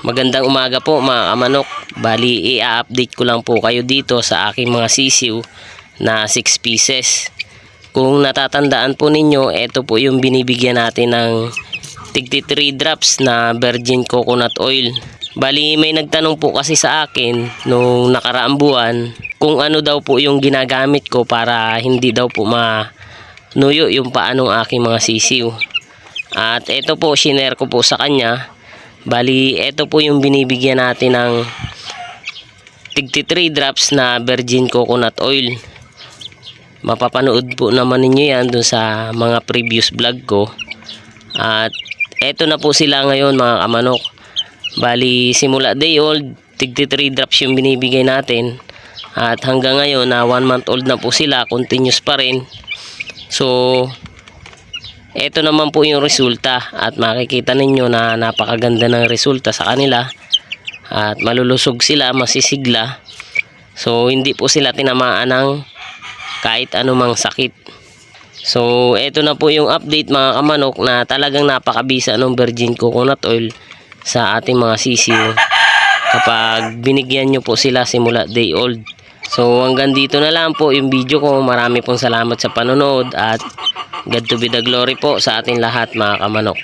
Magandang umaga po mga kamanok. Bali, i-update ko lang po kayo dito sa aking mga sisiw na 6 pieces. Kung natatandaan po ninyo, ito po yung binibigyan natin ng tigti 3 drops na virgin coconut oil. Bali, may nagtanong po kasi sa akin nung nakaraang buwan kung ano daw po yung ginagamit ko para hindi daw po manuyo yung paanong aking mga sisiw. At ito po, shinare ko po sa kanya. Bali, ito po yung binibigyan natin ng tigti 3 drops na virgin coconut oil. Mapapanood po naman ninyo yan dun sa mga previous vlog ko. At eto na po sila ngayon mga kamanok. Bali, simula day old, tigti 3 drops yung binibigay natin. At hanggang ngayon na 1 month old na po sila, continuous pa rin. So, ito naman po yung resulta at makikita ninyo na napakaganda ng resulta sa kanila at malulusog sila, masisigla. So hindi po sila tinamaan ng kahit anumang sakit. So ito na po yung update mga kamanok na talagang napakabisa ng virgin coconut oil sa ating mga sisiw kapag binigyan nyo po sila simula day old. So hanggang dito na lang po yung video ko. Marami pong salamat sa panonood at God to be the glory po sa ating lahat mga kamanok.